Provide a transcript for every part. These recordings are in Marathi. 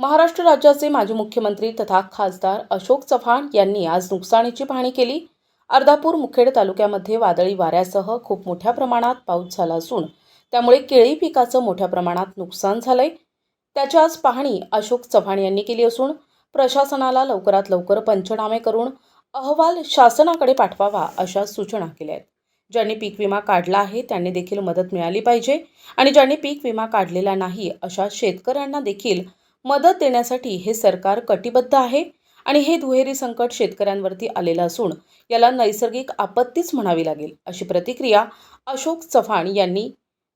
महाराष्ट्र राज्याचे माजी मुख्यमंत्री तथा खासदार अशोक चव्हाण यांनी आज नुकसानीची पाहणी केली. अर्धापूर मुखेड तालुक्यामध्ये वादळी वाऱ्यासह खूप मोठ्या प्रमाणात पाऊस झाला असून त्यामुळे केळी पिकाचं मोठ्या प्रमाणात नुकसान झालंय. त्याची आज पाहणी अशोक चव्हाण यांनी केली असून प्रशासनाला लवकरात लवकर पंचनामे करून अहवाल शासनाकडे पाठवावा अशा सूचना केल्या आहेत. ज्यांनी पीक विमा काढला आहे त्यांनी देखील मदत मिळाली पाहिजे आणि ज्यांनी पीक विमा काढलेला नाही अशा शेतकऱ्यांना देखील मदत देण्यासाठी हे सरकार कटिबद्ध आहे आणि हे दुहेरी संकट शेतकऱ्यांवरती आलेलं असून याला नैसर्गिक आपत्तीच म्हणावी लागेल अशी प्रतिक्रिया अशोक चव्हाण यांनी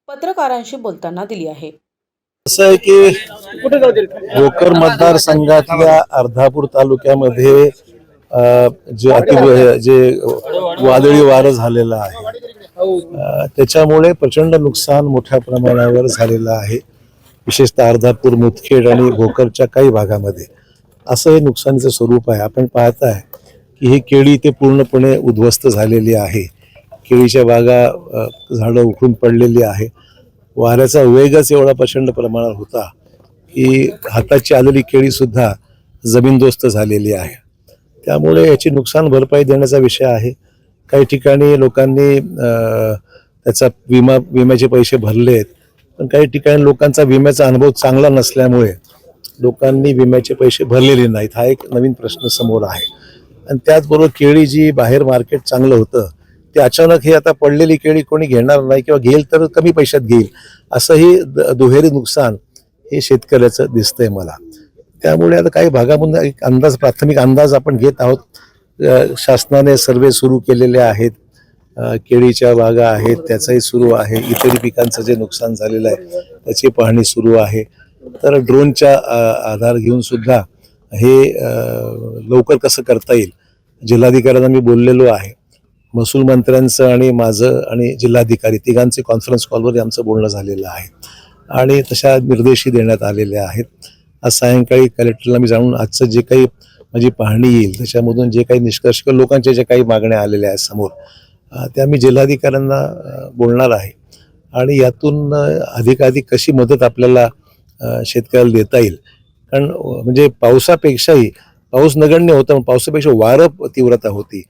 पत्रकारांशी बोलताना दिली आहे. असं आहे की भोकर मतदारसंघातल्या अर्धापूर तालुक्यामध्ये जे अति जे वादळी वारं झालेलं आहे त्याच्यामुळे प्रचंड नुकसान मोठ्या प्रमाणावर झालेलं आहे. विशेषतः अर्धापूर मुदखेड आणि भोकरच्या काही भागामध्ये. असं हे नुकसानीचं स्वरूप आहे. आपण पाहताय की ही केळी ते पूर्णपणे उद्ध्वस्त झालेली आहे. केळीच्या बागा झाडं उखडून पडलेली आहे. वाऱ्याचा वेगच एवढा प्रचंड प्रमाणात होता की हाताची आलेली केळीसुद्धा जमीनदोस्त झालेली आहे. त्यामुळे याची नुकसान भरपाई देण्याचा विषय आहे. काही ठिकाणी लोकांनी त्याचा विमा विम्याचे पैसे भरले आहेत पण काही ठिकाणी लोकांचा विम्याचा अनुभव चांगला नसल्यामुळे लोकांनी विम्याचे पैसे भरलेले नाहीत. हा एक नवीन प्रश्न समोर आहे. आणि त्याचबरोबर केळी जी बाहेर मार्केट चांगलं होतं ते अचानक हे आता पडलेली केळी कोणी घेणार नाही किंवा घेईल तर कमी पैशात घेईल असंही द- दुहेरी नुकसान हे शेतकऱ्याचं दिसतंय मला. त्यामुळे आता काही भागामधून एक अंदाज प्राथमिक अंदाज आपण घेत आहोत. शासनाने सर्वे सुरू केलेले आहेत. केळीच्या बागा आहेत त्याचाही सुरू आहे. इतरही पिकांचं जे नुकसान झालेलं आहे त्याची पाहणी सुरू आहे. तर ड्रोनच्या आधार घेऊन सुद्धा हे लवकर कसं करता येईल जिल्हाधिकाऱ्यांना मी बोललेलो आहे. महसूल मंत्र्यांचं आणि माझं आणि जिल्हाधिकारी तिघांचे कॉन्फरन्स कॉलवर आमचं बोलणं झालेलं आहे. आणि तशा निर्देशही देण्यात आलेले आहेत. आज सायंकाळी कलेक्टरला मी जाणून आजचं जे काही माझी पाहणी येईल त्याच्यामधून जे काही निष्कर्ष किंवा लोकांच्या ज्या काही मागण्या आलेल्या आहेत समोर त्या मी जिल्हाधिकाऱ्यांना बोलणार आहे. आणि यातून अधिकाधिक कशी मदत आपल्याला शेतकऱ्याला देता येईल. कारण म्हणजे पावसापेक्षाही पाऊस नगण्य होता पावसापेक्षा वारं तीव्रता होती.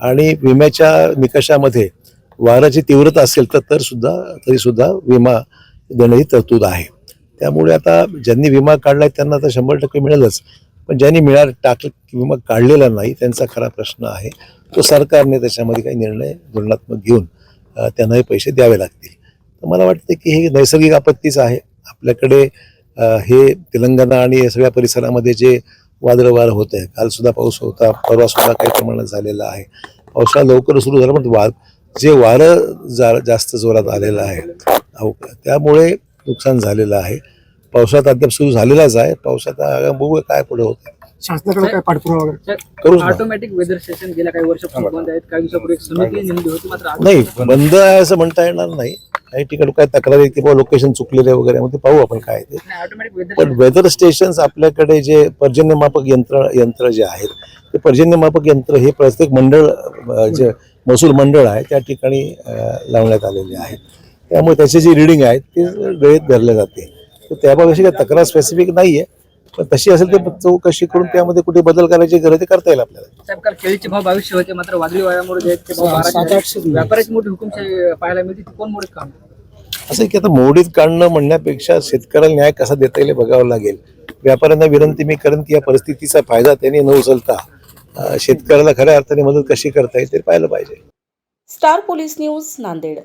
आणि विम्याच्या निकषामध्ये वाराची तीव्रता असेल तर तर सुद्धा विमा देण्याची तरतूद आहे. त्यामुळे आता ज्यांनी विमा काढलाय त्यांना आता शंभर टक्के मिळेलच. पण ज्यांनी मिळाल टाक विमा काढलेला नाही त्यांचा खरा प्रश्न आहे. तो सरकारने त्याच्यामध्ये काही निर्णय धोरणात्मक घेऊन त्यांना हे पैसे द्यावे लागतील. तर मला वाटते की हे नैसर्गिक आपत्तीच आहे. आपल्याकडे हे तेलंगणा आणि या सगळ्या परिसरामध्ये जे वादळवार होत आहे काल सुद्धा पाऊस होता परवा सुद्धा काही प्रमाणात झालेला आहे. पावसाळा लवकर सुरू झाला पण वा जे वारं जा जास्त जोरात आलेलं आहे त्यामुळे नुकसान झालेलं आहे. पावसात अद्याप सुरू झालेलाच आहे. पावसात आगामी बघूया काय पुढे होतं शासनाकडे काय पाठपुरावा वगैरे? करूच ना. ऑटोमॅटिक वेदर स्टेशन गेल्या काही वर्षापासून बंद आहेत. काही दिवसापूर्वी एक समिती नेमली होती मात्र आज- नाही बंद आहे असं म्हणता येणार नाही. काही ठिकाणी काय तक्रारी किंवा लोकेशन चुकलेले वगैरे मग ते पाहू आपण काय ते. नाही ऑटोमॅटिक वेदर पण वेदर स्टेशन्स आपल्याकडे जे पर्जन्यमापक यंत्र यंत्र जे आहेत ते पर्जन्यमापक यंत्र हे प्रत्येक मंडळ अ, जे महसूल मंडळ आहे त्या ठिकाणी अ, लावण्यात आलेले आहेत. त्यामुळे त्याची जी रिडिंग आहे ती वेळेत धरले जाते. तर त्याबाबत काही तक्रार स्पेसिफिक नाही आहे तशी असेल तर चौकशी करून त्यामध्ये कुठे बदल करायची गरज आहे करता येईल आपल्याला. साहेब काल केळीचे भाव बावीसशे होते मात्र वादळी वाऱ्यामुळे जे आहेत ते भाव सात- बाराशे सात- झाले. आठशे दिले. व्यापाऱ्याची मोठी हुकुमशाही पाहायला मिळते ती कोण मोठे काम असं की आता मोडीत काढणं म्हणण्यापेक्षा शेतकऱ्याला न्याय कसा देता येईल हे बघावं लागेल. व्यापाऱ्यांना विनंती मी करेन की या परिस्थितीचा फायदा त्यांनी न उचलता अं, शेतकऱ्याला खऱ्या अर्थाने मदत कशी करता येईल ते पाहिलं पाहिजे. Star police news Nanded.